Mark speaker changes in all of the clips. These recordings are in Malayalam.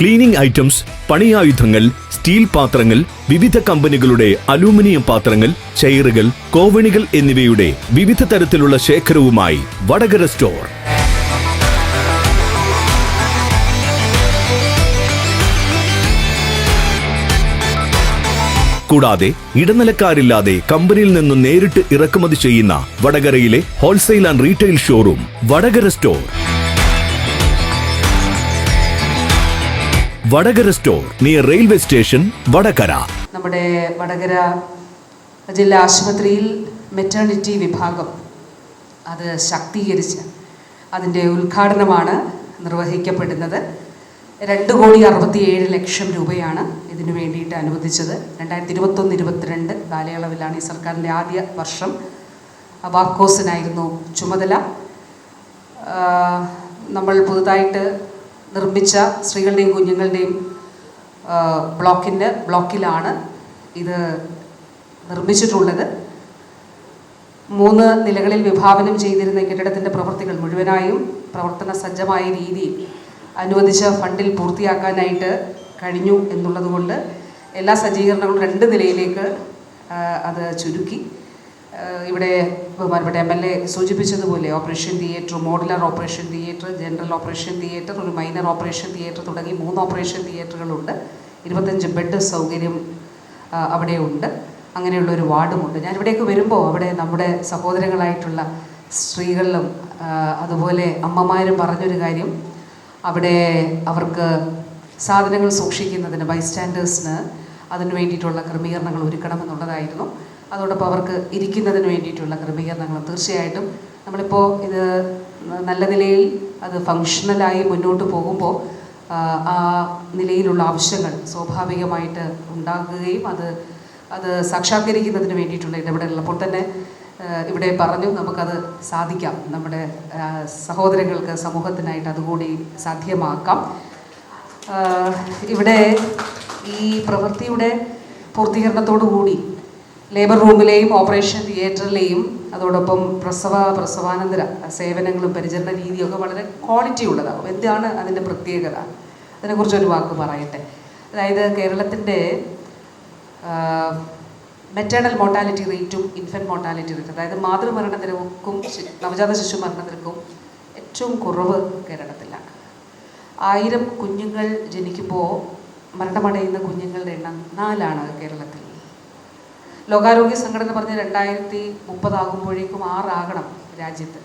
Speaker 1: ക്ലീനിംഗ് ഐറ്റംസ് പണിയായുധങ്ങൾ സ്റ്റീൽ പാത്രങ്ങൾ വിവിധ കമ്പനികളുടെ അലൂമിനിയം പാത്രങ്ങൾ ചെയറുകൾ കോവണികൾ എന്നിവയുടെ വിവിധ തരത്തിലുള്ള ശേഖരവുമായി വടകര സ്റ്റോർ. കൂടാതെ ഇടനിലക്കാരില്ലാതെ കമ്പനിയിൽ നിന്ന് നേരിട്ട് ഇറക്കുമതി ചെയ്യുന്ന വടകരയിലെ wholesale and retail showroom Vadakara store. Vadakara store near railway station Vadakara.
Speaker 2: നമ്മുടെ വടകര ജില്ലാ ആശുപത്രിയിൽ മെറ്റേണിറ്റി വിഭാഗം അത് ശാക്തീകരിച്ച് അതിന്റെ ഉദ്ഘാടനമാണ് നിർവഹിക്കപ്പെടുന്നത്. രണ്ട് കോടി അറുപത്തിയേഴ് ലക്ഷം രൂപയാണ് ഇതിനു വേണ്ടിയിട്ട് അനുവദിച്ചത്. രണ്ടായിരത്തി ഇരുപത്തൊന്ന് ഇരുപത്തിരണ്ട് കാലയളവിലാണ് ഈ സർക്കാരിന്റെ ആദ്യ വർഷം. വാക്കോസിനായിരുന്നു ചുമതല. നമ്മൾ പുതുതായിട്ട് നിർമ്മിച്ച സ്ത്രീകളുടെയും കുഞ്ഞുങ്ങളുടെയും ബ്ലോക്കിന്റെ ബ്ലോക്കിലാണ് ഇത് നിർമ്മിച്ചിട്ടുള്ളത്. മൂന്ന് നിലകളിൽ വിഭാവനം ചെയ്തിരുന്ന കെട്ടിടത്തിന്റെ പ്രവൃത്തികൾ മുഴുവനായും പ്രവർത്തന സജ്ജമായ രീതിയിൽ അനുവദിച്ച ഫണ്ടിൽ പൂർത്തിയാക്കാനായിട്ട് കഴിഞ്ഞു എന്നുള്ളതുകൊണ്ട് എല്ലാ സജ്ജീകരണങ്ങളും രണ്ട് നിലയിലേക്ക് അത് ചുരുക്കി. ഇവിടെ ബഹുമാനപ്പെട്ട എം എൽ എ സൂചിപ്പിച്ചതുപോലെ operation theatre modular operation theatre general operation theatre ഒരു മൈനർ ഓപ്പറേഷൻ തിയേറ്റർ തുടങ്ങി മൂന്ന് ഓപ്പറേഷൻ തിയേറ്ററുകളുണ്ട്. ഇരുപത്തഞ്ച് ബെഡ് സൗകര്യം അവിടെയുണ്ട്. അങ്ങനെയുള്ള ഒരു വാർഡുമുണ്ട്. ഞാൻ ഇവിടേക്ക് വരുമ്പോൾ അവിടെ നമ്മുടെ സഹോദരങ്ങളായിട്ടുള്ള സ്ത്രീകളിലും അതുപോലെ അമ്മമാരും പറഞ്ഞൊരു കാര്യം. അവിടെ അവർക്ക് സാധനങ്ങൾ സൂക്ഷിക്കുന്നതിന് ബൈസ്റ്റാൻഡേഴ്സിന് അതിന് വേണ്ടിയിട്ടുള്ള ക്രമീകരണങ്ങൾ ഒരുക്കണമെന്നുള്ളതായിരുന്നു. അതോടൊപ്പം അവർക്ക് ഇരിക്കുന്നതിന് വേണ്ടിയിട്ടുള്ള ക്രമീകരണങ്ങൾ. തീർച്ചയായിട്ടും നമ്മളിപ്പോൾ ഇത് നല്ല നിലയിൽ അത് ഫങ്ഷണലായി മുന്നോട്ട് പോകുമ്പോൾ ആ നിലയിലുള്ള ആവശ്യങ്ങൾ സ്വാഭാവികമായിട്ട് ഉണ്ടാകുകയും അത് അത് സാക്ഷാത്കരിക്കുന്നതിന് വേണ്ടിയിട്ടുള്ള ഇടപെടലുകൾ. തന്നെ ഇവിടെ പറഞ്ഞു നമുക്കത് സാധിക്കാം. നമ്മുടെ സഹോദരങ്ങൾക്ക് സമൂഹത്തിനായിട്ട് അതുകൂടി സാധ്യമാക്കാം. ഇവിടെ ഈ പ്രവൃത്തിയുടെ പൂർത്തീകരണത്തോടു കൂടി ലേബർ റൂമിലെയും ഓപ്പറേഷൻ തിയേറ്ററിലെയും അതോടൊപ്പം പ്രസവ പ്രസവാനന്തര സേവനങ്ങളും പരിചരണ രീതിയൊക്കെ വളരെ ക്വാളിറ്റി ഉള്ളതാകും എന്താണ് അതിന്റെ പ്രത്യേകത? അതിനെക്കുറിച്ച് ഒരു വാക്ക് പറയട്ടെ. അതായത് കേരളത്തിന്റെ മെറ്റേണൽ മോർട്ടാലിറ്റി റേറ്റും ഇൻഫന്റ് മോർട്ടാലിറ്റി റേറ്റും അതായത് മാതൃമരണ നിരക്കും നവജാത ശിശു മരണ നിരക്കും ഏറ്റവും കുറവ് കേരളത്തിലാണ്. ആയിരം കുഞ്ഞുങ്ങൾ ജനിക്കുമ്പോൾ മരണമടയുന്ന കുഞ്ഞുങ്ങളുടെ എണ്ണം നാലാണ് കേരളത്തിൽ. ലോകാരോഗ്യ സംഘടന പറഞ്ഞ രണ്ടായിരത്തി മുപ്പതാകുമ്പോഴേക്കും ആറാകണം രാജ്യത്ത്.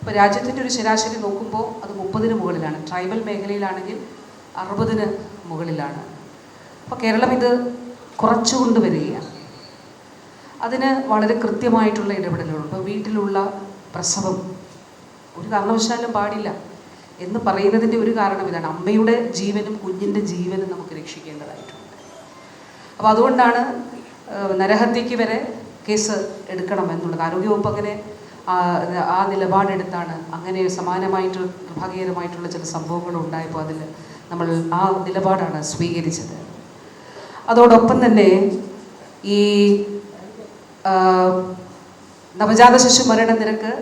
Speaker 2: അപ്പോൾ രാജ്യത്തിന്റെ ഒരു ശരാശരി നോക്കുമ്പോൾ അത് മുപ്പതിന് മുകളിലാണ്. ട്രൈബൽ മേഖലയിലാണെങ്കിൽ അറുപതിന് മുകളിലാണ്. അപ്പോൾ കേരളം ഇത് കുറച്ചുകൊണ്ട് വരികയാണ്. അതിന് വളരെ കൃത്യമായിട്ടുള്ള ഇടപെടലുകൾ. ഇപ്പോൾ വീട്ടിലുള്ള പ്രസവം ഒരു കാരണവശാലും പാടില്ല എന്ന് പറയുന്നതിന്റെ ഒരു കാരണം ഇതാണ്. അമ്മയുടെ ജീവനും കുഞ്ഞിന്റെ ജീവനും നമുക്ക് രക്ഷിക്കേണ്ടതായിട്ടുണ്ട്. അപ്പോൾ അതുകൊണ്ടാണ് നരഹത്യക്ക് വരെ കേസ് എടുക്കണം എന്നുള്ളത്. ആരോഗ്യവകുപ്പ് അങ്ങനെ ആ, നിലപാടെടുത്താണ്. അങ്ങനെ സമാനമായിട്ട് നിർഭാഗ്യകരമായിട്ടുള്ള ചില സംഭവങ്ങൾ ഉണ്ടായപ്പോൾ അതിൽ നമ്മൾ ആ നിലപാടാണ് സ്വീകരിച്ചത്. അതോടൊപ്പം തന്നെ ഈ നവജാത ശിശു മരണ നിരക്ക്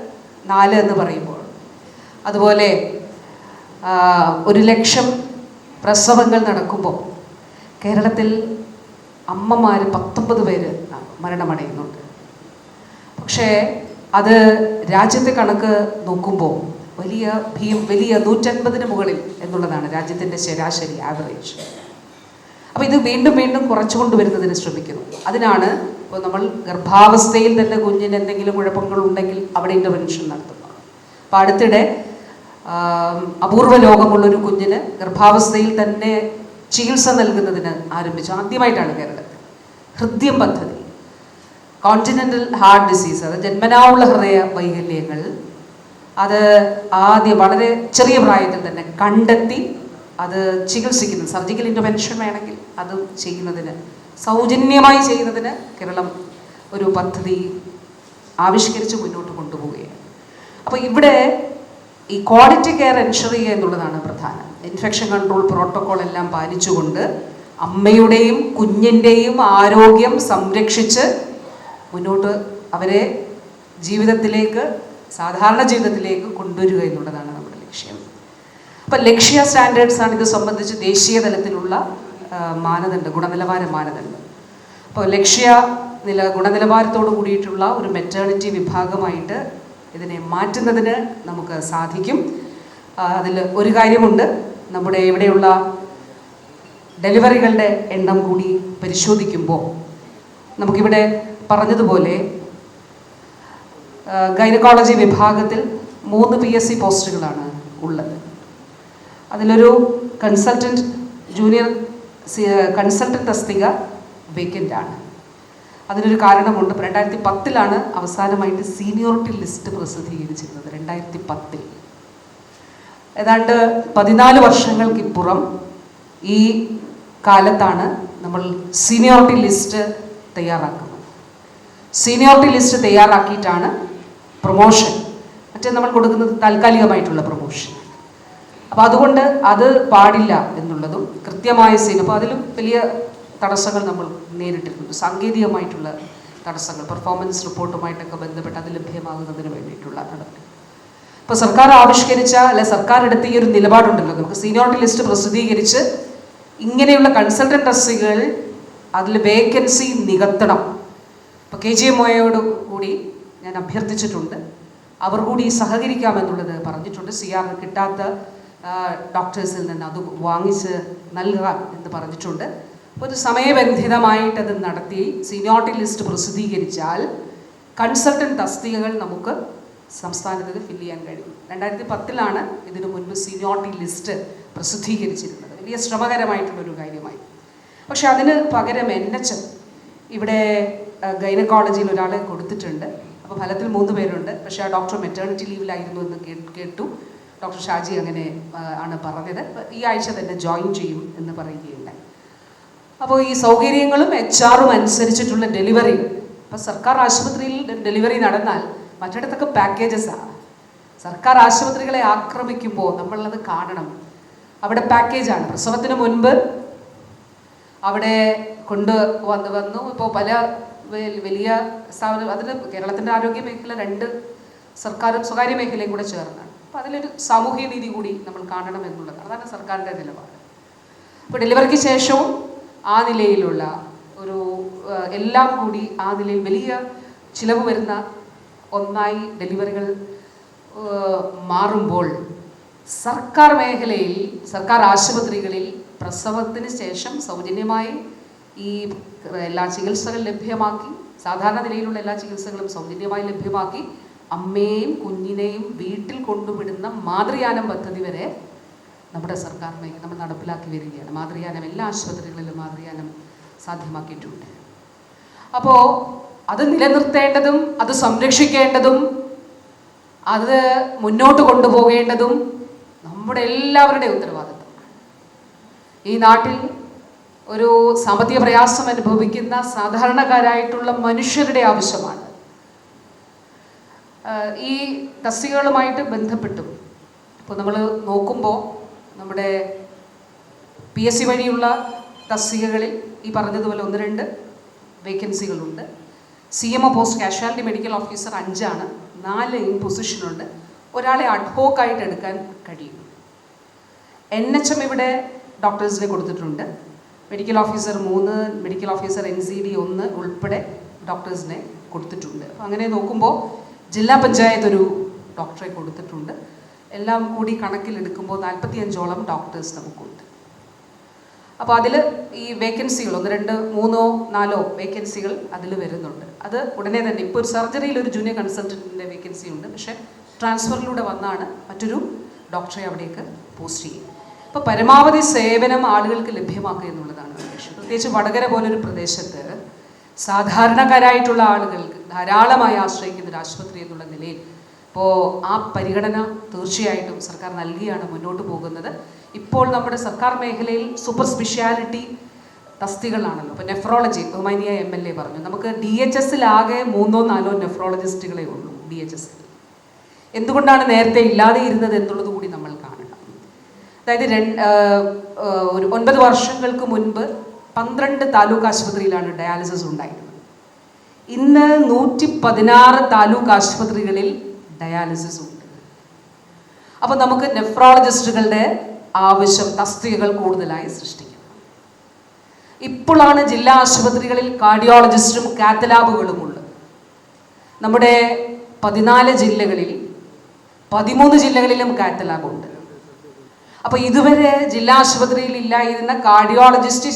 Speaker 2: നാല് എന്ന് പറയുമ്പോൾ അതുപോലെ ഒരു ലക്ഷം പ്രസവങ്ങൾ നടക്കുമ്പോൾ കേരളത്തിൽ അമ്മമാർ പത്തൊമ്പത് പേര് മരണമടയുന്നുണ്ട്. പക്ഷേ അത് രാജ്യത്തെ കണക്ക് നോക്കുമ്പോൾ വലിയ ഭീ വലിയ നൂറ്റൻപതിന് മുകളിൽ എന്നുള്ളതാണ് രാജ്യത്തിന്റെ ശരാശരി ആവറേജ് അപ്പോൾ ഇത് വീണ്ടും വീണ്ടും കുറച്ചു കൊണ്ടുവരുന്നതിന് ശ്രമിക്കുന്നു. അതിനാണ് ഇപ്പോൾ നമ്മൾ ഗർഭാവസ്ഥയിൽ തന്നെ കുഞ്ഞിന് എന്തെങ്കിലും കുഴപ്പങ്ങൾ ഉണ്ടെങ്കിൽ അവിടെ ഇന്റർവെൻഷൻ നടത്തുന്നത്. അപ്പോൾ അടുത്തിടെ അപൂർവ ലോകമുള്ളൊരു കുഞ്ഞിന് ഗർഭാവസ്ഥയിൽ തന്നെ ചികിത്സ നൽകുന്നതിന് ആരംഭിച്ചു. ആദ്യമായിട്ടാണ് കേരളത്തിൽ ഹൃദ്യം പദ്ധതി. കോണ്ടിനെന്റൽ ഹാർട്ട് ഡിസീസ് അത് ജന്മനാവുള്ള ഹൃദയ വൈകല്യങ്ങൾ അത് ആദ്യം വളരെ ചെറിയ പ്രായത്തിൽ തന്നെ കണ്ടെത്തി അത് ചികിത്സിക്കുന്ന. സർജിക്കൽ ഇന്റർവെൻഷൻ വേണമെങ്കിൽ അത് ചെയ്യുന്നതിന് സൗജന്യമായി ചെയ്യുന്നതിന് കേരളം ഒരു പദ്ധതി ആവിഷ്കരിച്ച് മുന്നോട്ട് കൊണ്ടുപോവുകയാണ്. അപ്പോൾ ഇവിടെ ഈ ക്വാളിറ്റി കെയർ എൻഷർ ചെയ്യുക എന്നുള്ളതാണ് പ്രധാനം. ഇൻഫെക്ഷൻ കൺട്രോൾ പ്രോട്ടോകോൾ എല്ലാം പാലിച്ചുകൊണ്ട് അമ്മയുടെയും കുഞ്ഞിന്റെയും ആരോഗ്യം സംരക്ഷിച്ച് മുന്നോട്ട് അവരെ ജീവിതത്തിലേക്ക് സാധാരണ ജീവിതത്തിലേക്ക് കൊണ്ടുവരിക എന്നുള്ളതാണ് നമ്മുടെ ലക്ഷ്യം. അപ്പം ലക്ഷ്യ സ്റ്റാൻഡേർഡ്സ് ആണ് ഇത് സംബന്ധിച്ച് ദേശീയ തലത്തിലുള്ള മാനദണ്ഡം ഗുണനിലവാര മാനദണ്ഡം. അപ്പോൾ ലക്ഷ്യ നില ഗുണനിലവാരത്തോട് കൂടിയിട്ടുള്ള ഒരു മെറ്റേണിറ്റി വിഭാഗമായിട്ട് ഇതിനെ മാറ്റുന്നതിന് നമുക്ക് സാധിക്കും. അതിൽ ഒരു കാര്യമുണ്ട്. നമ്മുടെ ഇവിടെയുള്ള ഡെലിവറികളുടെ എണ്ണം കൂടി പരിശോധിക്കുമ്പോൾ നമുക്കിവിടെ പറഞ്ഞതുപോലെ ഗൈനക്കോളജി വിഭാഗത്തിൽ മൂന്ന് പി എസ് സി പോസ്റ്റുകളാണ് ഉള്ളത്. അതിലൊരു കൺസൾട്ടന്റ് ജൂനിയർ കൺസൾട്ടന്റ് തസ്തിക വേക്കന്റ് ആണ് അതിനൊരു കാരണമുണ്ട്. രണ്ടായിരത്തി പത്തിലാണ് അവസാനമായിട്ട് സീനിയോറിറ്റി ലിസ്റ്റ് പ്രസിദ്ധീകരിച്ചിരുന്നത്. രണ്ടായിരത്തി പത്തിൽ. ഏതാണ്ട് പതിനാല് വർഷങ്ങൾക്കിപ്പുറം ഈ കാലത്താണ് നമ്മൾ സീനിയോറിറ്റി ലിസ്റ്റ് തയ്യാറാക്കുന്നത്. സീനിയോറിറ്റി ലിസ്റ്റ് തയ്യാറാക്കിയിട്ടാണ് പ്രൊമോഷൻ. മറ്റേ നമ്മൾ കൊടുക്കുന്നത് താൽക്കാലികമായിട്ടുള്ള പ്രൊമോഷൻ. അപ്പോൾ അതുകൊണ്ട് അത് പാടില്ല എന്നുള്ളതും കൃത്യമായ സീൻ. അപ്പോൾ അതിലും വലിയ തടസ്സങ്ങൾ നമ്മൾ നേരിട്ടിട്ടുണ്ട്. സാങ്കേതികമായിട്ടുള്ള തടസ്സങ്ങൾ പെർഫോമൻസ് റിപ്പോർട്ടുമായിട്ടൊക്കെ ബന്ധപ്പെട്ട് അത് ലഭ്യമാകുന്നതിന് വേണ്ടിയിട്ടുള്ള നടപടി. ഇപ്പോൾ സർക്കാർ ആവിഷ്കരിച്ച അല്ലെ സർക്കാർ എടുത്ത ഈ ഒരു നിലപാടുണ്ടല്ലോ. നമുക്ക് സീനിയോറിറ്റി ലിസ്റ്റ് പ്രസിദ്ധീകരിച്ച് ഇങ്ങനെയുള്ള കൺസൾട്ടന്റ് തസ്തികകൾ അതിൽ വേക്കൻസി നികത്തണം. ഇപ്പോൾ കെ ജി എം ഒയോട് കൂടി ഞാൻ അഭ്യർത്ഥിച്ചിട്ടുണ്ട്. അവർ കൂടി സഹകരിക്കാമെന്നുള്ളത് പറഞ്ഞിട്ടുണ്ട്. സി ആർ കിട്ടാത്ത ഡോക്ടേഴ്സിൽ നിന്ന് അത് വാങ്ങിച്ച് നൽകുക എന്ന് പറഞ്ഞിട്ടുണ്ട്. ഒരു സമയബന്ധിതമായിട്ട് അത് നടത്തി സീനിയോറിറ്റി ലിസ്റ്റ് പ്രസിദ്ധീകരിച്ചാൽ കൺസൾട്ടന്റ് തസ്തികകൾ നമുക്ക് സംസ്ഥാനത്ത് ഫില്ല് ചെയ്യാൻ കഴിയും. രണ്ടായിരത്തി പത്തിലാണ് ഇതിനു മുൻപ് സീനിയോറിറ്റി ലിസ്റ്റ് പ്രസിദ്ധീകരിച്ചിരുന്നത്. വലിയ ശ്രമകരമായിട്ടുള്ളൊരു കാര്യമായി. പക്ഷെ അതിന് പകരം എൻ എച്ച് ഇവിടെ ഗൈനക്കോളജിയിൽ ഒരാളെ കൊടുത്തിട്ടുണ്ട്. അപ്പോൾ ഫലത്തിൽ മൂന്ന് പേരുണ്ട്. പക്ഷേ ആ ഡോക്ടർ മെറ്റേണിറ്റി ലീവിലായിരുന്നു എന്ന് കേട്ടു. ഡോക്ടർ ഷാജി അങ്ങനെ ആണ് പറഞ്ഞത്. ഈ ആഴ്ച തന്നെ ജോയിൻ ചെയ്യും എന്ന് പറയുകയുണ്ടായി. അപ്പോൾ ഈ സൗകര്യങ്ങളും എച്ച് ആറും അനുസരിച്ചിട്ടുള്ള ഡെലിവറി ഇപ്പോൾ സർക്കാർ ആശുപത്രിയിൽ ഡെലിവറി നടന്നാൽ മറ്റിടത്തൊക്കെ പാക്കേജസാണ് സർക്കാർ ആശുപത്രികളെ ആക്രമിക്കുമ്പോൾ നമ്മളത് കാണണം. അവിടെ പാക്കേജാണ് പ്രസവത്തിന് മുൻപ് അവിടെ കൊണ്ട് വന്ന് വന്നു. ഇപ്പോൾ പല വലിയ സ്ഥാപനം അതിന് കേരളത്തിന്റെ ആരോഗ്യ മേഖല രണ്ട് സർക്കാരും സ്വകാര്യ മേഖലയും കൂടെ ചേർന്നാണ്. അപ്പോൾ അതിലൊരു സാമൂഹ്യ നീതി കൂടി നമ്മൾ കാണണം എന്നുള്ളത്. അതാണ് സർക്കാരിന്റെ നിലപാട്. അപ്പോൾ ഡെലിവറിക്ക് ശേഷവും ആ നിലയിലുള്ള ഒരു എല്ലാം കൂടി ആ നിലയിൽ വലിയ ചിലവ് വരുന്ന ഒന്നായി ഡെലിവറികൾ മാറുമ്പോൾ സർക്കാർ മേഖലയിൽ സർക്കാർ ആശുപത്രികളിൽ പ്രസവത്തിന് ശേഷം സൗജന്യമായി ഈ എല്ലാ ചികിത്സകൾ ലഭ്യമാക്കി സാധാരണ നിലയിലുള്ള എല്ലാ ചികിത്സകളും സൗജന്യമായി ലഭ്യമാക്കി അമ്മയെയും കുഞ്ഞിനെയും വീട്ടിൽ കൊണ്ടുവിടുന്ന മാതൃയാനം പദ്ധതി വരെ നമ്മുടെ സർക്കാർ മേഖല നമ്മൾ നടപ്പിലാക്കി വരികയാണ്. മാതൃയാനം എല്ലാ ആശുപത്രികളിലും മാതൃയാനം സാധ്യമാക്കിയിട്ടുണ്ട്. അപ്പോൾ അത് നിലനിർത്തേണ്ടതും അത് സംരക്ഷിക്കേണ്ടതും അത് മുന്നോട്ട് കൊണ്ടുപോകേണ്ടതും നമ്മുടെ എല്ലാവരുടെയും ഉത്തരവാദിത്വം. ഈ നാട്ടിൽ ഒരു സാമ്പത്തിക പ്രയാസം അനുഭവിക്കുന്ന സാധാരണക്കാരായിട്ടുള്ള മനുഷ്യരുടെ ആവശ്യമാണ്. ഈ തസ്തികകളുമായിട്ട് ബന്ധപ്പെട്ടും. ഇപ്പോൾ നമ്മൾ നോക്കുമ്പോൾ നമ്മുടെ പി എസ് സി വഴിയുള്ള തസ്തികകളിൽ ഈ പറഞ്ഞതുപോലെ ഒന്ന് രണ്ട് വേക്കൻസികളുണ്ട്. C M O post casualty medical officer അഞ്ചാണ്. നാല് ഇൻ പൊസിഷനുണ്ട് ഒരാളെ അഡ്ഹോക്കായിട്ട് എടുക്കാൻ കഴിയും. എൻ എച്ച് എം ഇവിടെ ഡോക്ടേഴ്സിനെ കൊടുത്തിട്ടുണ്ട്. മെഡിക്കൽ ഓഫീസർ മൂന്ന് medical officer N C D ഒന്ന് ഉൾപ്പെടെ ഡോക്ടേഴ്സിനെ കൊടുത്തിട്ടുണ്ട്. അപ്പോൾ അങ്ങനെ നോക്കുമ്പോൾ ജില്ലാ പഞ്ചായത്ത് ഒരു ഡോക്ടറെ കൊടുത്തിട്ടുണ്ട്. എല്ലാം കൂടി കണക്കിലെടുക്കുമ്പോൾ നാൽപ്പത്തിയഞ്ചോളം ഡോക്ടേഴ്സ് നമുക്കുണ്ട്. അപ്പോൾ അതിൽ ഈ വേക്കൻസികൾ ഒന്ന് രണ്ട് മൂന്നോ നാലോ വേക്കൻസികൾ അതിൽ വരുന്നുണ്ട്. അത് ഉടനെ തന്നെ ഇപ്പോൾ ഒരു സർജറിയിൽ ഒരു ജൂനിയർ കൺസൾട്ടന്റിന്റെ വേക്കൻസി ഉണ്ട്. പക്ഷേ ട്രാൻസ്ഫറിലൂടെ വന്നാണ് മറ്റൊരു ഡോക്ടറെ അവിടേക്ക് പോസ്റ്റ് ചെയ്യും അപ്പോൾ പരമാവധി സേവനം ആളുകൾക്ക് ലഭ്യമാക്കുക എന്നുള്ളതാണ് ലക്ഷ്യം. പ്രത്യേകിച്ച് വടകര പോലൊരു പ്രദേശത്ത് സാധാരണക്കാരായിട്ടുള്ള ആളുകൾക്ക് ധാരാളമായി ആശ്രയിക്കുന്ന ഒരു ആശുപത്രി എന്നുള്ള നിലയിൽ അപ്പോൾ ആ പരിഗണന തീർച്ചയായിട്ടും സർക്കാർ നൽകിയാണ് മുന്നോട്ട് പോകുന്നത്. ഇപ്പോൾ നമ്മുടെ സർക്കാർ മേഖലയിൽ സൂപ്പർ സ്പെഷ്യാലിറ്റി തസ്തികളാണല്ലോ. ഇപ്പോൾ നെഫ്രോളജി ബഹുമാനിയ എം എൽ എ പറഞ്ഞു. നമുക്ക് ഡി എച്ച് എസിലാകെ മൂന്നോ നാലോ നെഫ്രോളജിസ്റ്റുകളെ ഉള്ളൂ ഡി എച്ച് എസിൽ എന്തുകൊണ്ടാണ് നേരത്തെ ഇല്ലാതെ ഇരുന്നത് എന്നുള്ളത് കൂടി നമ്മൾ കാണണം. അതായത് രണ്ട് ഒരു ഒൻപത് വർഷങ്ങൾക്ക് മുൻപ് പന്ത്രണ്ട് താലൂക്ക് ആശുപത്രിയിലാണ് ഡയാലിസിസ് ഉണ്ടായിരുന്നത്. ഇന്ന് നൂറ്റി പതിനാറ് താലൂക്ക് ആശുപത്രികളിൽ ഡയാലിസിസ് ഉണ്ട്. അപ്പോൾ നമുക്ക് നെഫ്രോളജിസ്റ്റുകളുടെ ആവശ്യം തസ്തികകൾ കൂടുതലായി സൃഷ്ടിക്കുന്നത് ഇപ്പോഴാണ് ജില്ലാ ആശുപത്രികളിൽ കാർഡിയോളജിസ്റ്റും കാത്തലാബുകളും ഉള്ളത് നമ്മുടെ പതിനാല് ജില്ലകളിൽ പതിമൂന്ന് ജില്ലകളിലും കാത്തലാബുണ്ട്. അപ്പോൾ ഇതുവരെ ജില്ലാ ആശുപത്രിയിൽ ഇല്ലായിരുന്ന കാർഡിയോളജിസ്റ്റ്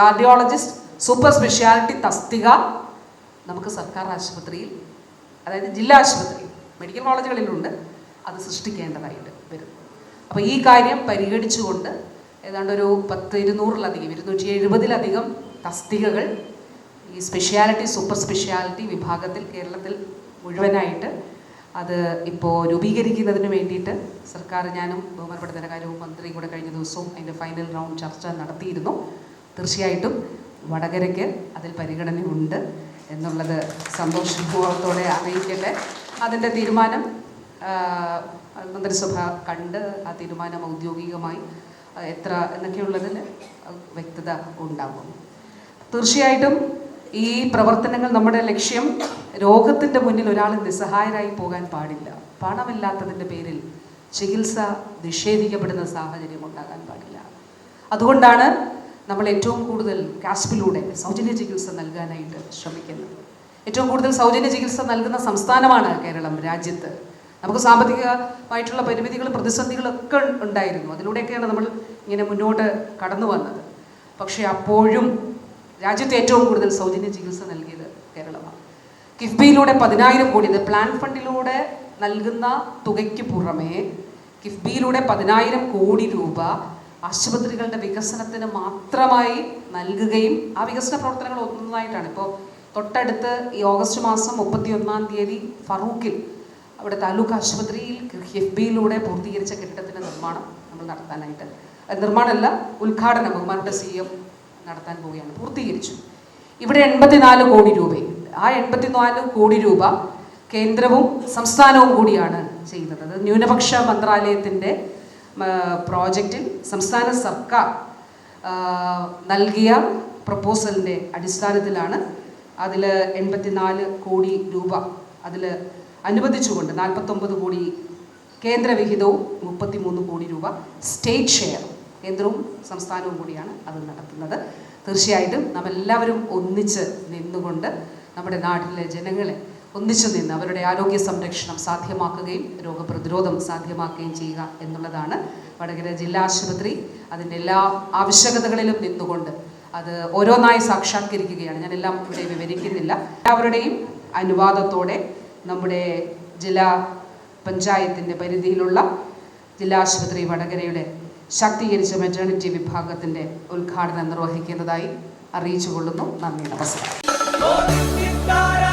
Speaker 2: കാർഡിയോളജിസ്റ്റ് സൂപ്പർ സ്പെഷ്യാലിറ്റി തസ്തിക നമുക്ക് സർക്കാർ ആശുപത്രിയിൽ അതായത് ജില്ലാ ആശുപത്രി മെഡിക്കൽ കോളേജുകളിലുണ്ട്. അത് സൃഷ്ടിക്കേണ്ടതായിട്ട് അപ്പോൾ ഈ കാര്യം പരിഗണിച്ചുകൊണ്ട് ഏതാണ്ട് ഒരു പത്ത് ഇരുന്നൂറിലധികം ഇരുന്നൂറ്റി എഴുപതിലധികം തസ്തികകൾ ഈ സ്പെഷ്യാലിറ്റി സൂപ്പർ സ്പെഷ്യാലിറ്റി വിഭാഗത്തിൽ കേരളത്തിൽ മുഴുവനായിട്ട് അത് ഇപ്പോൾ രൂപീകരിക്കുന്നതിന് വേണ്ടിയിട്ട് സർക്കാർ ഞാനും ബഹുമാനപ്പെട്ട ധനകാര്യവും മന്ത്രിയും കൂടെ കഴിഞ്ഞ ദിവസവും അതിന്റെ ഫൈനൽ റൗണ്ട് ചർച്ച നടത്തിയിരുന്നു. തീർച്ചയായിട്ടും വടകരയ്ക്ക് അതിൽ പരിഗണനയുണ്ട് എന്നുള്ളത് സന്തോഷപൂർവത്തോടെ അറിയിക്കട്ടെ. അതിന്റെ തീരുമാനം മന്ത്രിസഭ കണ്ട് ആ തീരുമാനം ഔദ്യോഗികമായി എത്ര എന്നൊക്കെയുള്ളതിൽ വ്യക്തത ഉണ്ടാകും. തീർച്ചയായിട്ടും ഈ പ്രവർത്തനങ്ങൾ നമ്മുടെ ലക്ഷ്യം രോഗത്തിന്റെ മുന്നിൽ ഒരാൾ നിസ്സഹായരായി പോകാൻ പാടില്ല. പണമില്ലാത്തതിന്റെ പേരിൽ ചികിത്സ നിഷേധിക്കപ്പെടുന്ന സാഹചര്യം ഉണ്ടാകാൻ പാടില്ല. അതുകൊണ്ടാണ് നമ്മൾ ഏറ്റവും കൂടുതൽ കാസ്പിലൂടെ സൗജന്യ ചികിത്സ നൽകാനായിട്ട് ശ്രമിക്കുന്നത്. ഏറ്റവും കൂടുതൽ സൗജന്യ ചികിത്സ നൽകുന്ന സംസ്ഥാനമാണ് കേരളം രാജ്യത്ത്. നമുക്ക് സാമ്പത്തികമായിട്ടുള്ള പരിമിതികളും പ്രതിസന്ധികളൊക്കെ ഉണ്ടായിരുന്നു. അതിലൂടെയൊക്കെയാണ് നമ്മൾ ഇങ്ങനെ മുന്നോട്ട് കടന്നു വന്നത്. പക്ഷേ അപ്പോഴും രാജ്യത്ത് ഏറ്റവും കൂടുതൽ സൗജന്യ ചികിത്സ നൽകിയത് കേരളമാണ്. കിഫ്ബിയിലൂടെ പതിനായിരം കോടി ഇത് പ്ലാൻ ഫണ്ടിലൂടെ നൽകുന്ന തുകയ്ക്ക് പുറമേ കിഫ്ബിയിലൂടെ പതിനായിരം കോടി രൂപ ആശുപത്രികളുടെ വികസനത്തിന് മാത്രമായി നൽകുകയും ആ വികസന പ്രവർത്തനങ്ങൾ ഒന്നൊന്നായിട്ടാണ് ഇപ്പോൾ തൊട്ടടുത്ത് ഈ ഓഗസ്റ്റ് മാസം മുപ്പത്തി ഒന്നാം തീയതി ഫറൂഖിൽ അവിടെ താലൂക്ക് ആശുപത്രിയിൽ കിഫ്ബിയിലൂടെ പൂർത്തീകരിച്ച കെട്ടിടത്തിന്റെ നിർമ്മാണം നമ്മൾ നടത്താനായിട്ട്. നിർമ്മാണമല്ല ഉദ്ഘാടനം ബഹുമാനപ്പെട്ട സി എം നടത്താൻ പോവുകയാണ്. പൂർത്തീകരിച്ചു. ഇവിടെ എൺപത്തിനാല് കോടി രൂപയുണ്ട്. ആ എൺപത്തിനാല് കോടി രൂപ കേന്ദ്രവും സംസ്ഥാനവും കൂടിയാണ് ചെയ്യുന്നത്. അത് ന്യൂനപക്ഷ മന്ത്രാലയത്തിന്റെ പ്രോജക്റ്റിൽ സംസ്ഥാന സർക്കാർ നൽകിയ പ്രപ്പോസലിന്റെ അടിസ്ഥാനത്തിലാണ് അതിൽ എൺപത്തിനാല് കോടി രൂപ അതിൽ അനുവദിച്ചുകൊണ്ട് നാൽപ്പത്തൊമ്പത് കോടി കേന്ദ്രവിഹിതവും മുപ്പത്തി മുപ്പത്തിമൂന്ന് കോടി രൂപ സ്റ്റേറ്റ് ഷെയർ കേന്ദ്രവും സംസ്ഥാനവും കൂടിയാണ് അത് നടത്തുന്നത്. തീർച്ചയായിട്ടും നാം എല്ലാവരും ഒന്നിച്ച് നിന്നുകൊണ്ട് നമ്മുടെ നാട്ടിലെ ജനങ്ങളെ ഒന്നിച്ചു നിന്ന് അവരുടെ ആരോഗ്യ സംരക്ഷണം സാധ്യമാക്കുകയും രോഗപ്രതിരോധം സാധ്യമാക്കുകയും ചെയ്യുക എന്നുള്ളതാണ് വടകര ജില്ലാ ആശുപത്രി. അതിന്റെ എല്ലാ ആവശ്യകതകളിലും നിന്നുകൊണ്ട് അത് ഓരോന്നായി സാക്ഷാത്കരിക്കുകയാണ്. ഞാനെല്ലാം ഇവിടെ വിവരിക്കുന്നില്ല. എല്ലാവരുടെയും അനുവാദത്തോടെ നമ്മുടെ ജില്ലാ പഞ്ചായത്തിന്റെ പരിധിയിലുള്ള ജില്ലാ ആശുപത്രി വടകരയുടെ ശാക്തീകരിച്ച മെറ്റേണിറ്റി വിഭാഗത്തിന്റെ ഉദ്ഘാടനം നിർവഹിക്കുന്നതായി അറിയിച്ചു കൊള്ളുന്നു നന്ദി നമസ്കാരം.